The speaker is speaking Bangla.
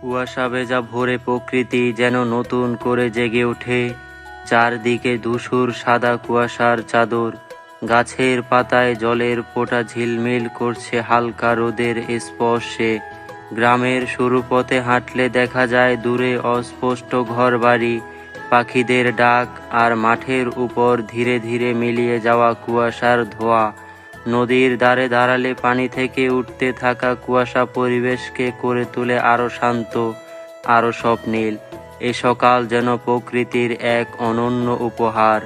কুয়াশা ভেজা ভোরে প্রকৃতি যেন নতুন করে জেগে ওঠে। চারদিকে ধূসর সাদা কুয়াশার চাদর, গাছের পাতায় জলের ফোঁটা ঝিলমিল করছে হালকা রোদের স্পর্শে। গ্রামের সরু পথে হাঁটলে দেখা যায় দূরে অস্পষ্ট ঘরবাড়ি, পাখিদের ডাক আর মাঠের উপর ধীরে ধীরে মিলিয়ে যাওয়া কুয়াশার ধোঁয়া। নদীর ধারে দাঁড়ালে পানি থেকে উঠতে থাকা কুয়াশা পরিবেশকে করে তুলে আরও শান্ত আরও স্বপ্নীল। এ সকাল যেন প্রকৃতির এক অনন্য উপহার।